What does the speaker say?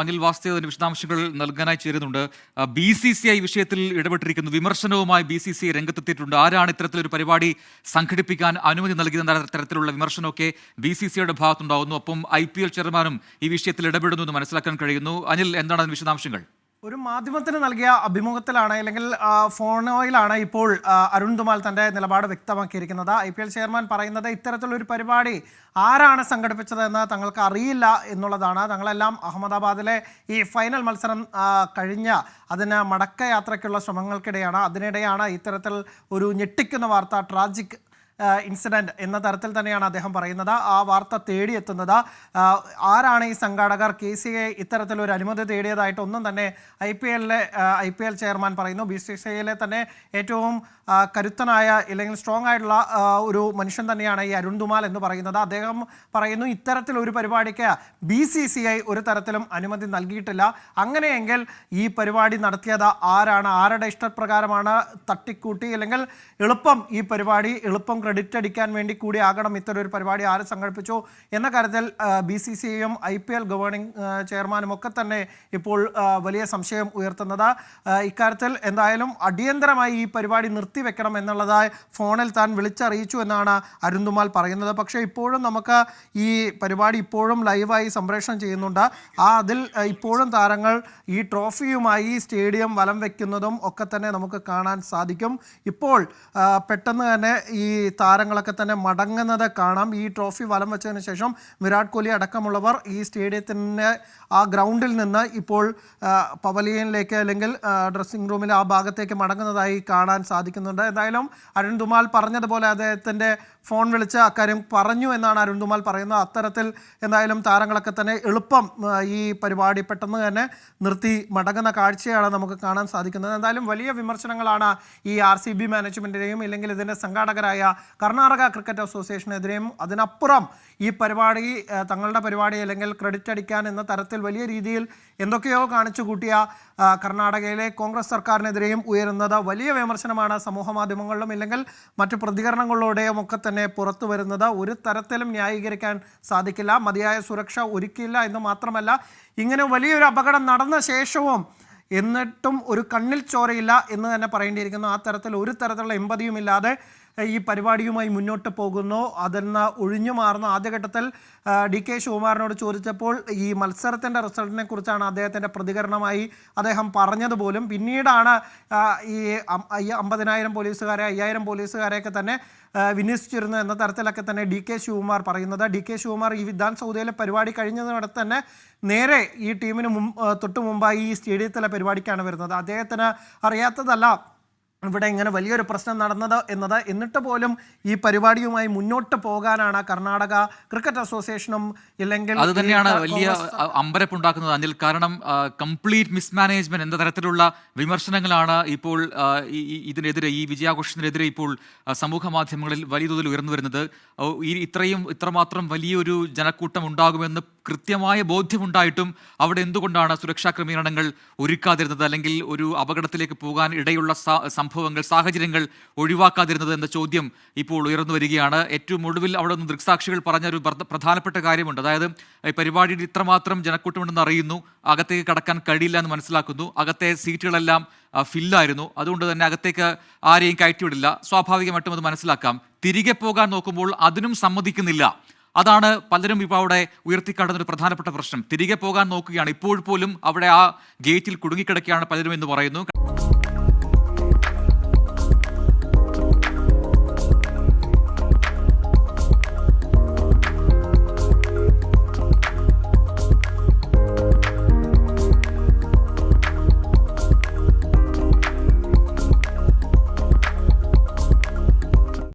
അനിൽ വാസ്തവ വിശദാംശങ്ങൾ നൽകാനായി ചേരുന്നുണ്ട്. ബി സി സി ഐ വിഷയത്തിൽ ഇടപെട്ടിരിക്കുന്നു വിമർശനവുമായി ബി സി സി ഐ രംഗത്തെത്തിയിട്ടുണ്ട്. ആരാണ് ഇത്തരത്തിലൊരു പരിപാടി സംഘടിപ്പിക്കാൻ അനുമതി നൽകിയെന്ന തരത്തിലുള്ള വിമർശനമൊക്കെ ബി സി സി ഐയുടെ ഭാഗത്തുണ്ടാകുന്നു ഒപ്പം ഐ പി എൽ ചെയർമാനും ഈ വിഷയത്തിൽ ഇടപെടുന്നു എന്ന് മനസ്സിലാക്കാൻ കഴിയുന്നു. അനിൽ എന്താണ് വിശദാംശങ്ങൾ? ഒരു മാധ്യമത്തിന് നൽകിയ അഭിമുഖത്തിലാണ് അല്ലെങ്കിൽ ഫോണോയിലാണ് ഇപ്പോൾ അരുൺ ദുമാൽ തന്റെ നിലപാട് വ്യക്തമാക്കിയിരിക്കുന്നത്. ഐ പി എൽ ചെയർമാൻ പറയുന്നത് ഇത്തരത്തിലൊരു പരിപാടി ആരാണ് സംഘടിപ്പിച്ചതെന്ന് തങ്ങൾക്ക് അറിയില്ല എന്നുള്ളതാണ്. തങ്ങളെല്ലാം അഹമ്മദാബാദിലെ ഈ ഫൈനൽ മത്സരം കഴിഞ്ഞ അതിന് മടക്കയാത്രയ്ക്കുള്ള ശ്രമങ്ങൾക്കിടെയാണ്. അതിനിടെയാണ് ഇത്തരത്തിൽ ഒരു ഞെട്ടിക്കുന്ന വാർത്ത ട്രാജിക് ഇൻസിഡന്റ് എന്ന തരത്തിൽ തന്നെയാണ് അദ്ദേഹം പറയുന്നത്. ആ വാർത്ത തേടിയെത്തുന്നത്. ആരാണ് ഈ സംഘാടകർ? കെ സി എ ഇത്തരത്തിലൊരു അനുമതി തേടിയതായിട്ടൊന്നും തന്നെ ഐ പി എല്ലിലെ ഐ പി എൽ ചെയർമാൻ പറയുന്നു. ബി സി സി ഐയിലെ തന്നെ ഏറ്റവും കരുത്തനായ അല്ലെങ്കിൽ സ്ട്രോങ് ആയിട്ടുള്ള ഒരു മനുഷ്യൻ തന്നെയാണ് ഈ അരുൺ ദുമാൽ എന്ന് പറയുന്നത്. അദ്ദേഹം പറയുന്നു ഇത്തരത്തിലൊരു പരിപാടിക്ക് ബി സി സി ഐ ഒരു തരത്തിലും അനുമതി നൽകിയിട്ടില്ല. അങ്ങനെയെങ്കിൽ ഈ പരിപാടി നടത്തിയത് ആരാണ്? ആരുടെ ഇഷ്ടപ്രകാരമാണ് തട്ടിക്കൂട്ടി? അല്ലെങ്കിൽ എളുപ്പം ഈ പരിപാടി എളുപ്പം ക്രെഡിറ്റ് അടിക്കാൻ വേണ്ടി കൂടി ആകണം. ഇത്തരം ഒരു പരിപാടി ആര് സംഘടിപ്പിച്ചു? എന്ന കാര്യത്തിൽ ബി സി സി ഐയും ഐ പി എൽ ഗവേണിംഗ് ചെയർമാനും ഒക്കെ തന്നെ ഇപ്പോൾ വലിയ സംശയം ഉയർത്തുന്നത്. ഇക്കാര്യത്തിൽ എന്തായാലും അടിയന്തരമായി ഈ പരിപാടി നിർത്തിവെക്കണം എന്നുള്ളതായി ഫോണിൽ താൻ വിളിച്ചറിയിച്ചു എന്നാണ് അരുന്തുമാൽ പറയുന്നത്. പക്ഷേ ഇപ്പോഴും നമുക്ക് ഈ പരിപാടി ഇപ്പോഴും ലൈവായി സംപ്രേഷണം ചെയ്യുന്നുണ്ട്. ആ അതിൽ ഇപ്പോഴും താരങ്ങൾ ഈ ട്രോഫിയുമായി സ്റ്റേഡിയം വലം വയ്ക്കുന്നതും ഒക്കെ തന്നെ നമുക്ക് കാണാൻ സാധിക്കും. ഇപ്പോൾ പെട്ടെന്ന് തന്നെ ഈ താരങ്ങളൊക്കെ തന്നെ മടങ്ങുന്നത് കാണാം. ഈ ട്രോഫി വലം വെച്ചതിന് ശേഷം വിരാട് കോഹ്ലി അടക്കമുള്ളവർ ഈ സ്റ്റേഡിയത്തിന്റെ ആ ഗ്രൗണ്ടിൽ നിന്ന് ഇപ്പോൾ പവലിയനിലേക്ക് അല്ലെങ്കിൽ ഡ്രസ്സിംഗ് റൂമിലെ ആ ഭാഗത്തേക്ക് മടങ്ങുന്നതായി കാണാൻ സാധിക്കുന്നുണ്ട്. എന്തായാലും അരുൺ ദുമാൽ പറഞ്ഞതുപോലെ അദ്ദേഹത്തിന്റെ ഫോൺ വിളിച്ച് അക്കാര്യം പറഞ്ഞു എന്നാണ് അരുൺ ദുമാൽ പറയുന്നത്. അത്തരത്തിൽ എന്തായാലും താരങ്ങളൊക്കെ തന്നെ എളുപ്പം ഈ പരിപാടി പെട്ടെന്ന് തന്നെ നിർത്തി മടങ്ങുന്ന കാഴ്ചയാണ് നമുക്ക് കാണാൻ സാധിക്കുന്നത്. എന്തായാലും വലിയ വിമർശനങ്ങളാണ് ഈ ആർ സി ബി മാനേജ്മെന്റിനെയും ഇല്ലെങ്കിൽ ഇതിന്റെ സംഘാടകരായ കർണാടക ക്രിക്കറ്റ് അസോസിയേഷനെതിരെയും അതിനപ്പുറം ഈ പരിപാടി തങ്ങളുടെ പരിപാടി അല്ലെങ്കിൽ ക്രെഡിറ്റ് അടിക്കാൻ എന്ന തരത്തിൽ വലിയ രീതിയിൽ എന്തൊക്കെയോ കാണിച്ചു കൂട്ടിയ കർണാടകയിലെ കോൺഗ്രസ് സർക്കാരിനെതിരെയും ഉയരുന്നത് വലിയ വിമർശനമാണ് സമൂഹ മാധ്യമങ്ങളിലും ഇല്ലെങ്കിൽ മറ്റു പ്രതികരണങ്ങളിലൂടെയും ഒക്കെ തന്നെ പുറത്തു വരുന്നത്. ഒരു തരത്തിലും ന്യായീകരിക്കാൻ സാധിക്കില്ല. മതിയായ സുരക്ഷ ഒരുക്കില്ല എന്ന് മാത്രമല്ല ഇങ്ങനെ വലിയൊരു അപകടം നടന്ന ശേഷവും എന്നിട്ടും ഒരു കണ്ണിൽ ചോരയില്ല എന്ന് തന്നെ പറയേണ്ടിയിരിക്കുന്നു. ആ തരത്തിൽ ഒരു തരത്തിലുള്ള എമ്പതിയും ഇല്ലാതെ ഈ പരിപാടിയുമായി മുന്നോട്ട് പോകുന്നു. അതെന്ന ഒഴിഞ്ഞു മാറുന്ന ആദ്യഘട്ടത്തിൽ ഡി കെ ശിവകുമാറിനോട് ചോദിച്ചപ്പോൾ ഈ മത്സരത്തിന്റെ റിസൾട്ടിനെ കുറിച്ചാണ് അദ്ദേഹത്തിന്റെ പ്രതികരണമായി അദ്ദേഹം പറഞ്ഞതുപോലും. പിന്നീടാണ് ഈ അമ്പതിനായിരം പോലീസുകാരെ അയ്യായിരം പോലീസുകാരെയൊക്കെ തന്നെ വിന്യസിച്ചിരുന്നു എന്ന തരത്തിലൊക്കെ തന്നെ ഡി കെ ശിവകുമാർ പറയുന്നത്. ഡി കെ ശിവകുമാർ ഈ വിധാൻ സൗദയിലെ പരിപാടി കഴിഞ്ഞതിനോടെ തന്നെ നേരെ ഈ ടീമിന് ആ, തൊട്ട് മുമ്പായി ഈ സ്റ്റേഡിയത്തിലെ പരിപാടിക്കാണ് വരുന്നത്. അദ്ദേഹത്തിന് അറിയാത്തതല്ല ഇവിടെ ഇങ്ങനെ വലിയൊരു പ്രശ്നം നടന്നത് എന്നത് എന്നിട്ട് പോലും ഈ പരിപാടിയുമായി മുന്നോട്ട് പോകാനാണ് കർണാടക ക്രിക്കറ്റ് അസോസിയേഷനും ഇല്ലെങ്കിൽ അത് തന്നെയാണ് വലിയ അമ്പരപ്പ് ഉണ്ടാക്കുന്നത് അമ്പരപ്പുണ്ടാക്കുന്നത്. അനിൽ കാരണം കംപ്ലീറ്റ് മിസ്മാനേജ്മെന്റ് എന്ന തരത്തിലുള്ള വിമർശനങ്ങളാണ് ഇപ്പോൾ ഇതിനെതിരെ ഈ വിജയാഘോഷത്തിനെതിരെ ഇപ്പോൾ സമൂഹ മാധ്യമങ്ങളിൽ വലിയ തോതിൽ ഉയർന്നു വരുന്നത്. ഇത്രയും ഇത്രമാത്രം വലിയൊരു ജനക്കൂട്ടം ഉണ്ടാകുമെന്ന് കൃത്യമായ ബോധ്യമുണ്ടായിട്ടും അവിടെ എന്തുകൊണ്ടാണ് സുരക്ഷാ ക്രമീകരണങ്ങൾ ഒരുക്കാതിരുന്നത് അല്ലെങ്കിൽ ഒരു അപകടത്തിലേക്ക് പോകാൻ ഇടയുള്ള സംഭവങ്ങൾ സാഹചര്യങ്ങൾ ഒഴിവാക്കാതിരുന്നത് എന്ന ചോദ്യം ഇപ്പോൾ ഉയർന്നു വരികയാണ്. ഏറ്റവും ഒടുവിൽ അവിടെ നിന്ന് ദൃക്സാക്ഷികൾ പറഞ്ഞ ഒരു പ്രധാനപ്പെട്ട കാര്യമുണ്ട്. അതായത് പരിപാടിയിൽ ഇത്രമാത്രം ജനക്കൂട്ടമുണ്ടെന്ന് അറിയുന്നു. അകത്തേക്ക് കടക്കാൻ കഴിയില്ല എന്ന് മനസ്സിലാക്കുന്നു. അകത്തെ സീറ്റുകളെല്ലാം ഫില്ലായിരുന്നു. അതുകൊണ്ട് തന്നെ അകത്തേക്ക് ആരെയും കയറ്റിവിടില്ല. സ്വാഭാവികമായിട്ടും അത് മനസ്സിലാക്കാം. തിരികെ പോകാൻ നോക്കുമ്പോൾ അതിനും സമ്മതിക്കുന്നില്ല. അതാണ് പലരും ഇപ്പോൾ അവിടെ ഉയർത്തിക്കാട്ടുന്ന ഒരു പ്രധാനപ്പെട്ട പ്രശ്നം. തിരികെ പോകാൻ നോക്കുകയാണ്. ഇപ്പോൾ പോലും അവിടെ ആ ഗേറ്റിൽ കുടുങ്ങിക്കിടക്കുകയാണ് പലരും എന്ന് പറയുന്നു.